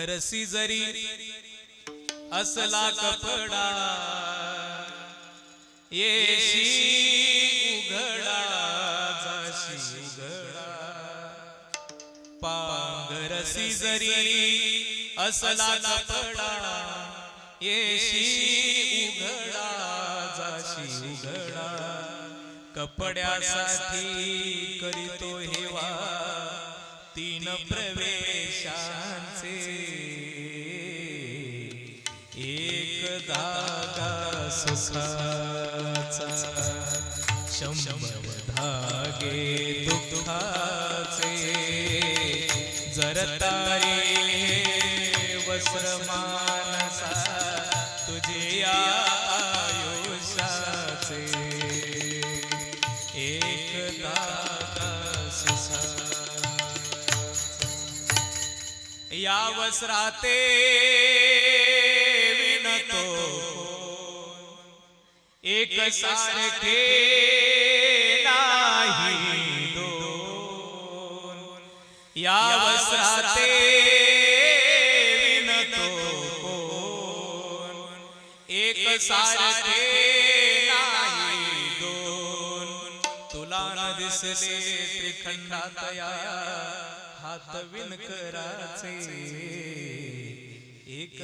नरसी जरी असला कपडा येशी उघडा जाशी उघडा. पांघरसी जरी असला कपडा येशी उघडा जाशी उघडा. कपड्यासाठी करीतो हेवा तीन प्रवेश धागा शंभर धागे दुःखाचे जर तारे वस्त्र मानसा तुझे आयुषाचे एक या वस्त्राते एक सारखे नाही दोन. या वस्त्राते विनतो कोण. एक सारखे नाही दोन. तुला न दिसले त्रिखंडातया. हात विणकराचे. एक एक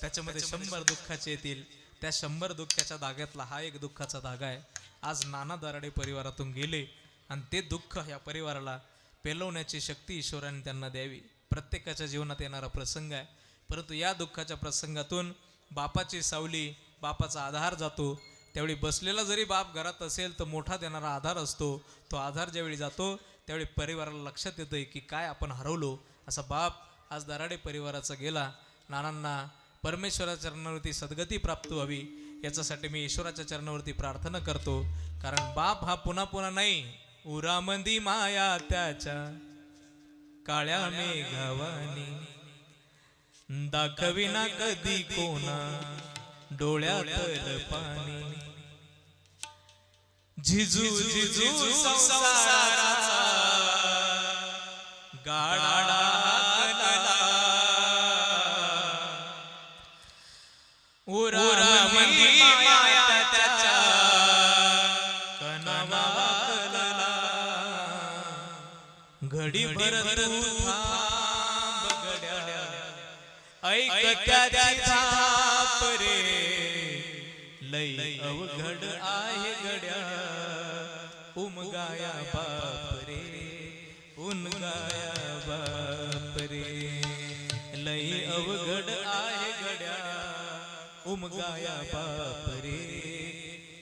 त्याच्यामध्ये शंभर दुःखाचे येतील. त्या शंभर दुःखाच्या धाग्यातला हा एक दुःखाचा धागा आहे. आज नाना दराडे परिवारातून गेले आणि ते दुःख ह्या परिवाराला पेलवण्याची शक्ती ईश्वराने त्यांना द्यावी. प्रत्येकाच्या जीवनात येणारा प्रसंग आहे. परंतु या दुःखाच्या प्रसंगातून बापाची सावली बापाचा आधार जातो. त्यावेळी बसलेला जरी बाप घरात असेल तर मोठा देणारा आधार असतो. तो आधार ज्यावेळी जातो त्यावेळी परिवाराला लक्षात येतं की काय आपण हरवलो असा बाप आज दराडे परिवाराचा गेला. नानांना परमेश्वराच्या चरणावरती सद्गती प्राप्त व्हावी याच्यासाठी मी ईश्वराच्या चरणावरती प्रार्थना करतो. कारण बाप हा पुन्हा पुन्हा नाही उरामंदी माया त्याच्या काळ्या मेघावानी. दाखविना कधी कोणा डोळ्यात पाणी. झिजू झिजू संसाराचा उरा माया त्याच्या कनवा कलला घडी भर ऐक त्याची थाप रे लई अवघड आहे गड्या उमगाया बाप रे उनगाया बाप रे लई अवघड उम गाया बाप रे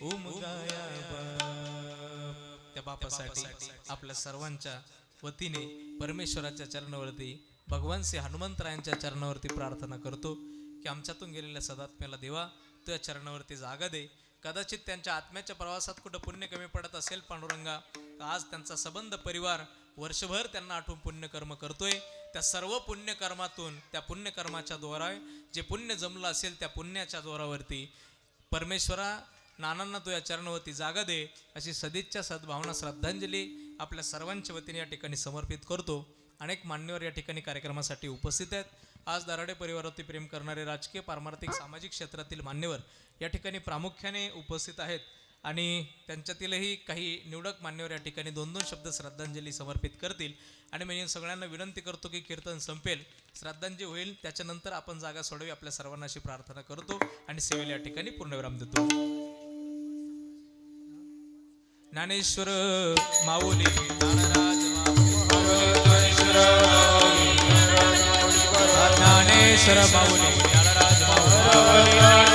उम गाया बाप. त्या बापासाठी आपल्या सर्वांच्या वतीने परमेश्वराच्या चरणावरती भगवान श्री हनुमंतरायांच्या चरणावरती प्रार्थना करतो की आमच्यातून गेलेल्या सदात्म्याला देवा तुझ्या चरणावरती जागा दे. कदाचित त्यांच्या आत्म्याच्या प्रवासात कुठं पुण्य कमी पडत असेल पांडुरंगा आज त्यांचा संबंध परिवार वर्षभर त्यांना आठवून पुण्यकर्म करतोय. त्या सर्व पुण्यकर्मातून त्या पुण्यकर्माच्या द्वारा जे पुण्य जमलं असेल त्या पुण्याच्या जोरावरती परमेश्वरा नानांना तू या चरणावरती जागा दे अशी सदिच्छा सद्भावना श्रद्धांजली आपल्या सर्वांच्या वतीने या ठिकाणी समर्पित करतो. अनेक मान्यवर या ठिकाणी कार्यक्रमासाठी उपस्थित आहेत. आज दराडे परिवारावरती प्रेम करणारे राजकीय पारमार्थिक सामाजिक क्षेत्रातील मान्यवर या ठिकाणी प्रामुख्याने उपस्थित आहेत. आणि त्यांच्यातीलही काही निवडक मान्यवर या ठिकाणी दोन दोन शब्द श्रद्धांजली समर्पित करतील आणि मी सगळ्यांना विनंती करतो की कीर्तन संपेल श्रद्धांजली होईल त्याच्यानंतर आपण जागा सोडवी आपल्या सर्वांना अशी प्रार्थना करतो आणि सेवेला या ठिकाणी पूर्णविराम देतो ज्ञानेश्वर माऊली माऊली ज्ञानेश्वर माऊली